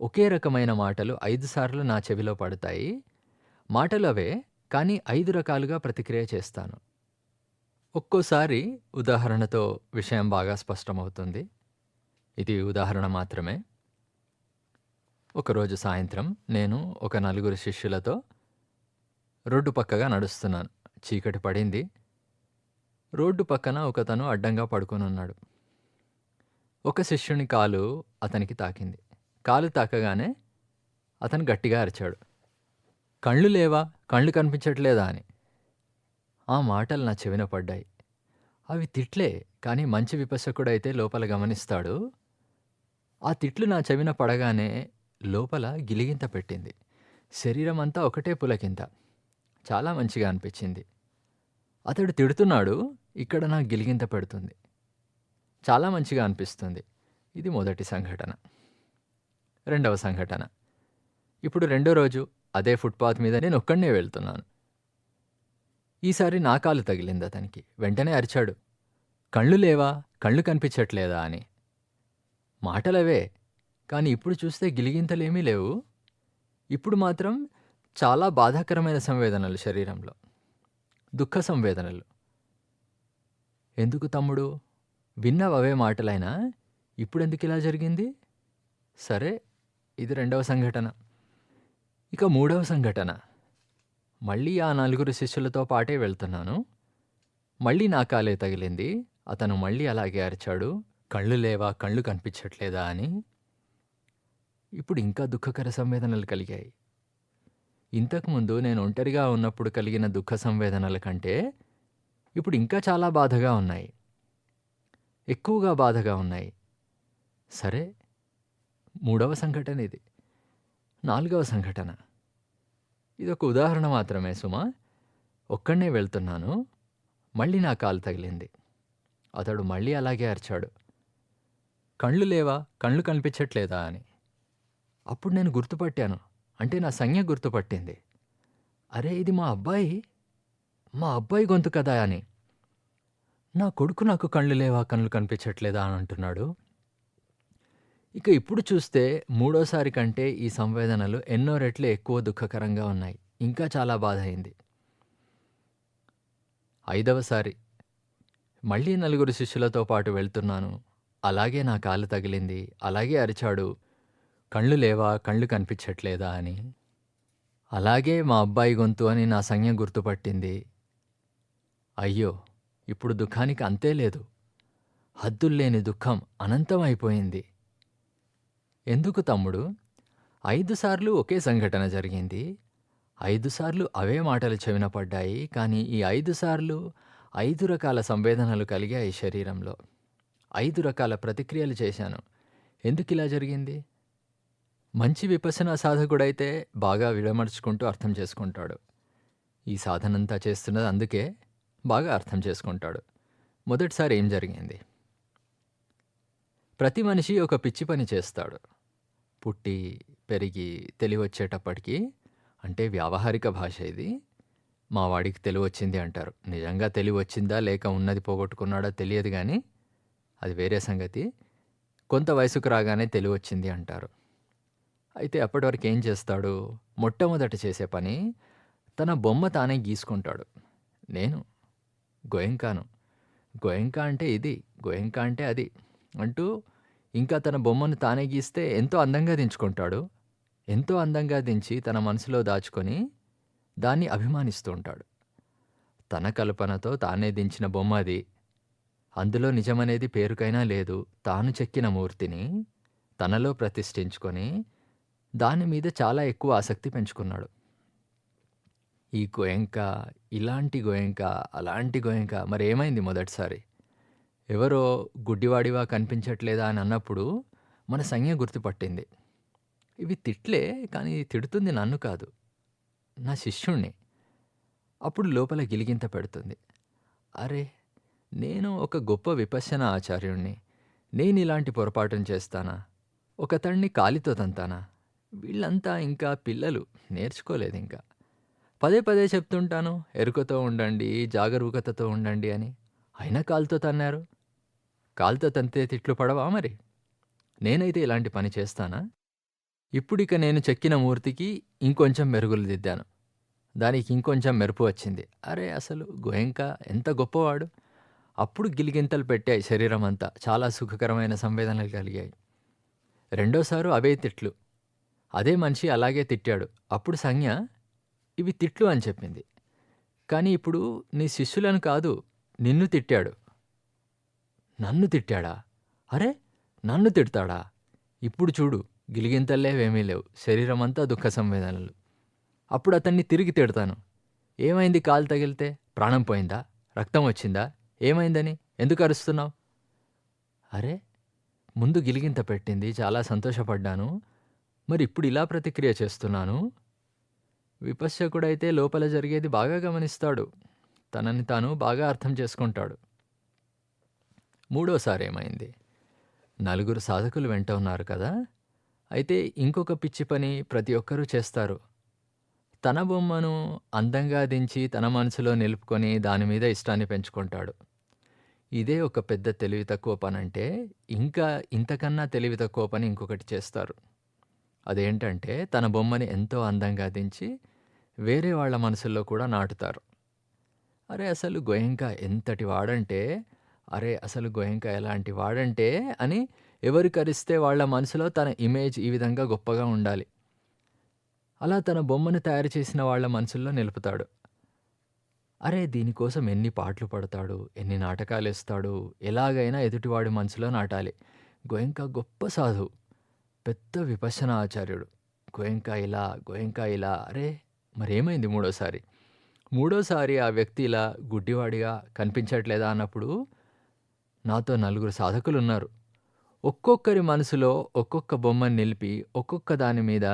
ఒకే రకమైన మాటలు 5 సార్లు నా చెవిలో పడతాయి. మాటలు అవే, కానీ ఐదు రకాలుగా ప్రతిక్రియ చేస్తాను. ఒక్కోసారి ఉదాహరణతో విషయం బాగా స్పష్టమవుతుంది. ఇది ఉదాహరణ మాత్రమే. ఒకరోజు సాయంత్రం నేను ఒక నలుగురు శిష్యులతో రోడ్డు పక్కగా నడుస్తున్నాను. చీకటి పడింది. రోడ్డు పక్కన ఒకతను అడ్డంగా పడుకొనున్నాడు. ఒక శిష్యుని కాలు అతనికి తాకింది. కాలు తాకగానే అతను గట్టిగా అరిచాడు. కళ్ళు లేవా? కళ్ళు కనిపించట్లేదా అని. ఆ మాటలు నా చెవిన పడ్డాయి. అవి తిట్లే, కానీ మంచి విపశకుడైతే లోపల గమనిస్తాడు. ఆ తిట్లు నా చెవిన పడగానే లోపల గిలిగింత పెట్టింది. శరీరం అంతా ఒకటే పులకింత. చాలా మంచిగా అనిపించింది. అతడు తిడుతున్నాడు. ఇక్కడ నా గిలిగింత పెడుతుంది. చాలా మంచిగా అనిపిస్తుంది. ఇది మొదటి సంఘటన. రెండవ సంఘటన. ఇప్పుడు రెండో రోజు అదే ఫుట్‌పాత్ మీద నేను ఒక్కడనే వెళ్తున్నాను. ఈసారి నా కాలు తగిలింది అతనికి. వెంటనే అరిచాడు. కళ్ళు లేవా? కళ్ళు కనిపించట్లేదా అని. మాటలవే, కానీ ఇప్పుడు చూస్తే గిలిగింతలేమీ లేవు. ఇప్పుడు మాత్రం చాలా బాధాకరమైన సంవేదనలు శరీరంలో. దుఃఖ సంవేదనలు. ఎందుకు తమ్ముడు విన్నవవే మాటలైనా ఇప్పుడెందుకు ఇలా జరిగింది? సరే, ఇది రెండవ సంఘటన. ఇక మూడవ సంఘటన. మళ్ళీ ఆ నలుగురు శిష్యులతో పాటే వెళ్తున్నాను. మళ్ళీ నా కాలే తగిలింది. అతను మళ్ళీ అలాగే అరిచాడు. కళ్ళు లేవా? కళ్ళు కనిపించట్లేదా అని. ఇప్పుడు ఇంకా దుఃఖకర సంవేదనలు కలిగాయి. ఇంతకుముందు నేను ఒంటరిగా ఉన్నప్పుడు కలిగిన దుఃఖ సంవేదనల కంటే ఇప్పుడు ఇంకా చాలా బాధగా ఉన్నాయి. ఎక్కువగా బాధగా ఉన్నాయి. సరే, మూడవ సంఘటన ఇది. నాలుగవ సంఘటన. ఇదొక ఉదాహరణ మాత్రమే సుమా. ఒక్కడినే వెళ్తున్నాను. మళ్ళీ నా కాలు తగిలింది. అతడు మళ్ళీ అలాగే అరిచాడు. కళ్ళు లేవా? కళ్ళు కనిపించట్లేదా అని. అప్పుడు నేను గుర్తుపట్టాను. అంటే నా సంజ్ఞ గుర్తుపట్టింది. అరే! ఇది మా అబ్బాయి. మా అబ్బాయి గొంతు కదా అని. నా కొడుకు నాకు కళ్ళు లేవా? కళ్ళు కనిపించట్లేదా అని అంటున్నాడు. ఇక ఇప్పుడు చూస్తే మూడోసారి కంటే ఈ సంవేదనలు ఎన్నో రెట్లు ఎక్కువ దుఃఖకరంగా ఉన్నాయి. ఇంకా చాలా బాధ అయింది ఐదవసారి. మళ్ళీ నలుగురు శిష్యులతో పాటు వెళ్తున్నాను. అలాగే నా కాలు తగిలింది. అలాగే అరిచాడు. కళ్ళు లేవా? కళ్ళు కనిపించట్లేదా అని. అలాగే మా అబ్బాయి గొంతు అని నా సంజ్ఞ గుర్తుపట్టింది. అయ్యో! ఇప్పుడు దుఃఖానికి అంతే లేదు. హద్దుల్లేని దుఃఖం అనంతం అయిపోయింది. ఎందుకు తమ్ముడు ఐదు సార్లు ఒకే సంఘటన జరిగింది. ఐదు సార్లు అవే మాటలు చెవిన పడ్డాయి. కానీ ఈ ఐదు సార్లు ఐదు రకాల సంవేదనలు కలిగాయి శరీరంలో. ఐదు రకాల ప్రతిక్రియలు చేశాను. ఎందుకిలా జరిగింది? మంచి విపసన సాధకుడైతే బాగా విడమర్చుకుంటూ అర్థం చేసుకుంటాడు. ఈ సాధనంతా చేస్తున్నది అందుకే బాగా అర్థం చేసుకుంటాడు. మొదటిసారి ఏం జరిగింది? ప్రతి మనిషి ఒక పిచ్చి పని చేస్తాడు. పుట్టి, పెరిగి తెలివొచ్చేటప్పటికి అంటే వ్యావహారిక భాష ఇది. మా వాడికి తెలివొచ్చింది అంటారు. నిజంగా తెలివొచ్చిందా? లేక ఉన్నది పోగొట్టుకున్నాడా తెలియదు గానీ, అది వేరే సంగతి. కొంత వయసుకు రాగానే తెలివొచ్చింది అంటారు. అయితే అప్పటివరకు ఏం చేస్తాడు? మొట్టమొదట చేసే పని తన బొమ్మ తానే గీసుకుంటాడు. నేను గోయంకాను. గోయంకా అంటే ఇది. గోయంకా అంటే అది. అంటూ ఇంకా తన బొమ్మను తానే గీస్తే ఎంతో అందంగా దించుకుంటాడు. ఎంతో అందంగా దించి తన మనసులో దాచుకొని దాన్ని అభిమానిస్తూ ఉంటాడు. తన కల్పనతో తానే దించిన బొమ్మ అది. అందులో నిజమనేది పేరుకైనా లేదు. తాను చెక్కిన మూర్తిని తనలో ప్రతిష్ఠించుకొని దాని మీద చాలా ఎక్కువ ఆసక్తి పెంచుకున్నాడు. ఈ గోయంకా, ఇలాంటి గోయంకా, అలాంటి గోయంకా మరేమైంది మొదటిసారి? ఎవరో గుడ్డివాడివా కనిపించట్లేదా అని అన్నప్పుడు మన సంజ్ఞ గుర్తుపట్టింది. ఇవి తిట్లే, కానీ తిడుతుంది నన్ను కాదు. నా శిష్యుణ్ణి. అప్పుడు లోపల గిలిగింత పెడుతుంది. అరే నేను ఒక గొప్ప విపశ్యనా ఆచార్యుణ్ణి. నేనిలాంటి పొరపాటును చేస్తానా? ఒకతన్ని కాలితో తంతానా? వీళ్ళంతా ఇంకా పిల్లలు. నేర్చుకోలేదింక. పదే పదే చెప్తుంటాను. ఎరుకతో ఉండండి, జాగరూకతతో ఉండండి అని. అయినా కాలుతో తన్నారు. కాలుతో తంతే తిట్లు పడవా మరి? నేనైతే ఇలాంటి పని చేస్తానా? ఇప్పుడిక నేను చెక్కిన మూర్తికి ఇంకొంచెం మెరుగులు దిద్దాను. దానికి ఇంకొంచెం మెరుపు వచ్చింది. అరే అసలు గోయంక ఎంత గొప్పవాడు! అప్పుడు గిలిగింతలు పెట్టాయి శరీరం అంతా చాలా సుఖకరమైన సంవేదనలు కలిగాయి. రెండోసారు అవే తిట్లు. అదే మనిషి అలాగే తిట్టాడు. అప్పుడు సంజ్ఞ ఇవి తిట్లు అని చెప్పింది. కానీ ఇప్పుడు నీ శిష్యులను కాదు నిన్ను తిట్టాడు. నన్ను తిట్టాడా? అరే నన్ను తిడతాడా? ఇప్పుడు చూడు గిలిగింతల్లేవేమీ లేవు. శరీరమంతా దుఃఖ సంవేదనలు. అప్పుడు అతన్ని తిరిగి తిడతాను. ఏమైంది కాలు తగిలితే? ప్రాణం పోయిందా? రక్తం వచ్చిందా? ఏమైందని? ఎందుకు అరుస్తున్నావు? అరే ముందు గిలిగింత పెట్టింది చాలా సంతోషపడ్డాను. మరి ఇప్పుడు ఇలా ప్రతిక్రియ చేస్తున్నాను. విపశ్యకుడైతే లోపల జరిగేది బాగా గమనిస్తాడు. తనని తాను బాగా అర్థం చేసుకుంటాడు. మూడోసారి ఏమైంది నలుగురు సాధకులు వెంట ఉన్నారు కదా! అయితే ఇంకొక పిచ్చి పని ప్రతి ఒక్కరూ చేస్తారు. తన బొమ్మను అందంగా దించి తన మనసులో నిలుపుకొని దానిమీద ఇష్టాన్ని పెంచుకుంటాడు. ఇదే ఒక పెద్ద తెలివి తక్కువ పనంటే ఇంకా ఇంతకన్నా తెలివి తక్కువ పని ఇంకొకటి చేస్తారు. అదేంటంటే తన బొమ్మని ఎంతో అందంగా దించి వేరే వాళ్ళ మనసుల్లో కూడా నాటుతారు. అరే అసలు గోయంకా ఎంతటి వాడంటే అరే అసలు గోయంక ఎలాంటి వాడంటే అని ఎవరు కరిస్తే వాళ్ళ మనసులో తన ఇమేజ్ ఈ విధంగా గొప్పగా ఉండాలి. అలా తన బొమ్మను తయారు చేసిన వాళ్ళ మనసుల్లో నిలుపుతాడు. అరే దీనికోసం ఎన్ని పాటలు పడతాడు. ఎన్ని నాటకాలు ఇస్తాడు ఎలాగైనా ఎదుటివాడి మనసులో నాటాలి. గోయంక గొప్ప సాధువు. పెద్ద విపశన ఆచార్యుడు. గోయంక ఇలా, గోయంక ఇలా అరే మరేమైంది మూడోసారి? మూడోసారి ఆ వ్యక్తి ఇలా గుడ్డివాడిగా కనిపించట్లేదా అన్నప్పుడు నాతో నలుగురు సాధకులున్నారు. ఒక్కొక్కరి మనసులో ఒక్కొక్క బొమ్మని నిలిపి ఒక్కొక్క దాని మీద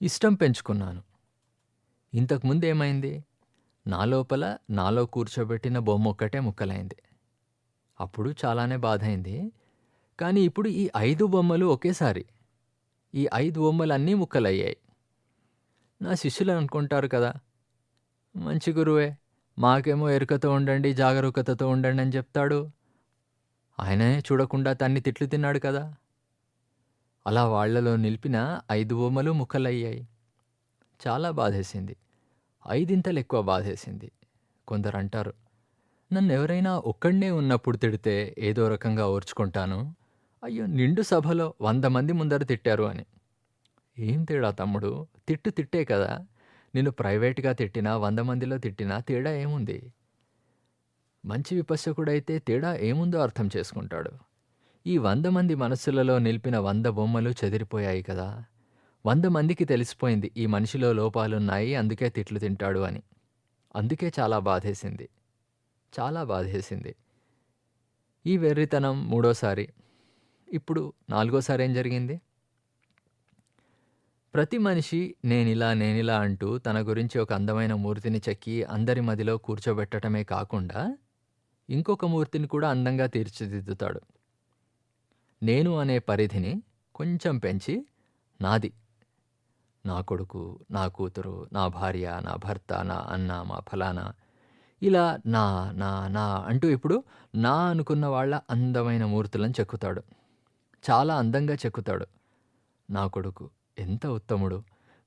ఇష్టం పెంచుకున్నాను. ఇంతకు ముందేమైంది? నా లోపల నాలో కూర్చోబెట్టిన బొమ్మ ఒక్కటే ముక్కలైంది. అప్పుడు చాలానే బాధైంది. కానీ ఇప్పుడు ఈ ఐదు బొమ్మలు ఒకేసారి. ఈ ఐదు బొమ్మలన్నీ ముక్కలయ్యాయి. నా శిష్యులు అనుకుంటారు కదా! మంచి గురువే మాకేమో ఎరుకతో ఉండండి, జాగరూకతతో ఉండండి అని చెప్తాడు. ఆయనే చూడకుండా తన్ని తిట్లు తిన్నాడు కదా! అలా వాళ్ళలో నిలిపిన ఐదు బొమ్మలు ముక్కలయ్యాయి. చాలా బాధేసింది. ఐదింతలెక్కువ బాధేసింది. కొందరంటారు నన్నెవరైనా ఒక్కడినే ఉన్నప్పుడు తిడితే ఏదో రకంగా ఓర్చుకుంటాను. అయ్యో! నిండు సభలో వంద మంది ముందర తిట్టారు అని. ఏం తేడా తమ్ముడు? తిట్టు తిట్టే కదా! నిన్ను ప్రైవేట్‌గా తిట్టినా, వంద మందిలో తిట్టినా తేడా ఏముంది? మంచి విపశ్యకుడైతే తేడా ఏముందో అర్థం చేసుకుంటాడు. ఈ వంద మంది మనస్సులలో నిలిపిన వంద బొమ్మలు చెదిరిపోయాయి కదా! వంద మందికి తెలిసిపోయింది ఈ మనిషిలో లోపాలున్నాయి అందుకే తిట్లు తింటాడు అని. అందుకే చాలా బాధేసింది. చాలా బాధేసింది. ఈ వెర్రితనం మూడోసారి. ఇప్పుడు నాలుగోసారి ఏం జరిగింది? ప్రతి మనిషి నేనిలా, నేనిలా అంటూ తన గురించి ఒక అందమైన మూర్తిని చెక్కి అందరి మదిలో కూర్చోబెట్టటమే కాకుండా ఇంకొక మూర్తిని కూడా అందంగా తీర్చిదిద్దుతాడు. నేను అనే పరిధిని కొంచెం పెంచి నాది. నా కొడుకు, నా కూతురు, నా భార్య, నా భర్త, నా అన్న, మా ఫలానా ఇలా నా, నా, నా అంటూ ఇప్పుడు నా అనుకున్న వాళ్ళ అందమైన మూర్తులను చెక్కుతాడు. చాలా అందంగా చెక్కుతాడు. నా కొడుకు ఎంత ఉత్తముడు.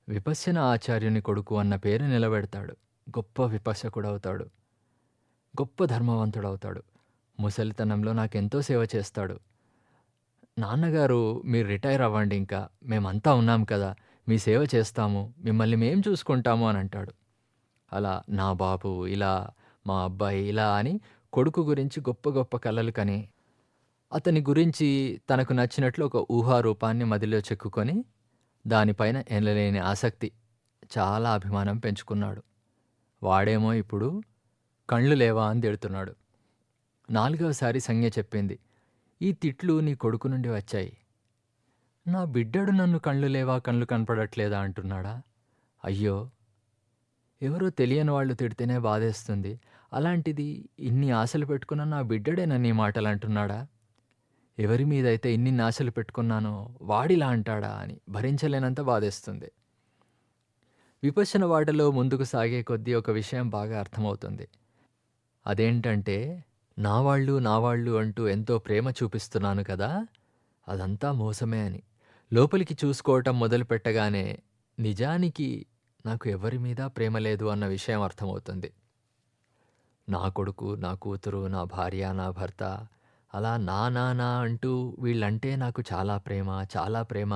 విపశ్యన ఆచార్యుని కొడుకు అన్న పేరు నిలబెడతాడు. గొప్ప విపశ్యకుడవుతాడు. గొప్ప ధర్మవంతుడవుతాడు. ముసలితనంలో నాకెంతో సేవ చేస్తాడు. నాన్నగారు మీరు రిటైర్ అవ్వండి ఇంకా. మేమంతా ఉన్నాం కదా! మీ సేవ చేస్తాము. మిమ్మల్ని మేం చూసుకుంటాము అని అంటాడు. అలా నా బాబు ఇలా, మా అబ్బాయి ఇలా అని కొడుకు గురించి గొప్ప గొప్ప కలలు కని, అతని గురించి తనకు నచ్చినట్లు ఒక ఊహారూపాన్ని మదిలో చెక్కుకొని, దానిపైన ఎనలేని ఆసక్తి, చాలా అభిమానం పెంచుకున్నాడు. వాడేమో ఇప్పుడు కళ్ళు లేవా అని తిడుతున్నాడు. నాలుగవసారి సంజ్ఞ చెప్పింది. ఈ తిట్లు నీ కొడుకు నుండి వచ్చాయి. నా బిడ్డడు నన్ను కళ్ళు లేవా, కళ్ళు కనపడట్లేదా అంటున్నాడా? అయ్యో! ఎవరో తెలియని వాళ్ళు తిడితేనే బాధేస్తుంది. అలాంటిది ఇన్ని ఆశలు పెట్టుకున్న నా బిడ్డడే నన్ను ఈ మాటలంటున్నాడా? ఎవరి మీదైతే ఇన్ని ఆశలు పెట్టుకున్నానో వాడిలా అంటాడా అని భరించలేనంత బాధేస్తుంది. విపశన వాటలో ముందుకు సాగే కొద్దీ ఒక విషయం బాగా అర్థమవుతుంది. అదేంటంటే నా వాళ్ళు, నా వాళ్ళు అంటూ ఎంతో ప్రేమ చూపిస్తున్నాను కదా! అదంతా మోసమే అని. లోపలికి చూసుకోవటం మొదలుపెట్టగానే నిజానికి నాకు ఎవరి మీద ప్రేమ లేదు అన్న విషయం అర్థమవుతుంది. నా కొడుకు, నా కూతురు, నా భార్య, నా భర్త అలా నా, నా, నా అంటూ వీళ్ళంటే నాకు చాలా ప్రేమ, చాలా ప్రేమ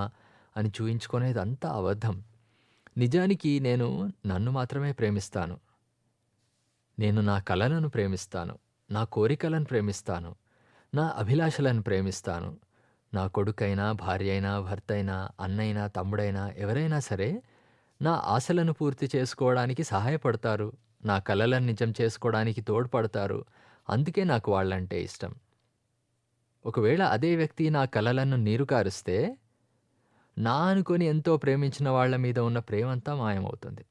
అని చూయించుకునేదంతా అబద్ధం. నిజానికి నేను నన్ను మాత్రమే ప్రేమిస్తాను. నేను నా కళలను ప్రేమిస్తాను. నా కోరికలను ప్రేమిస్తాను. నా అభిలాషలను ప్రేమిస్తాను. నా కొడుకైనా, భార్యైనా, భర్తైనా, అన్నైనా, తమ్ముడైనా ఎవరైనా సరే నా ఆశలను పూర్తి చేసుకోవడానికి సహాయపడతారు. నా కలలను నిజం చేసుకోవడానికి తోడ్పడతారు. అందుకే నాకు వాళ్ళంటే ఇష్టం. ఒకవేళ అదే వ్యక్తి నా కలలను నీరు కారుస్తే, నా అనుకొని ఎంతో ప్రేమించిన వాళ్ళ మీద ఉన్న ప్రేమంతా మాయమవుతుంది.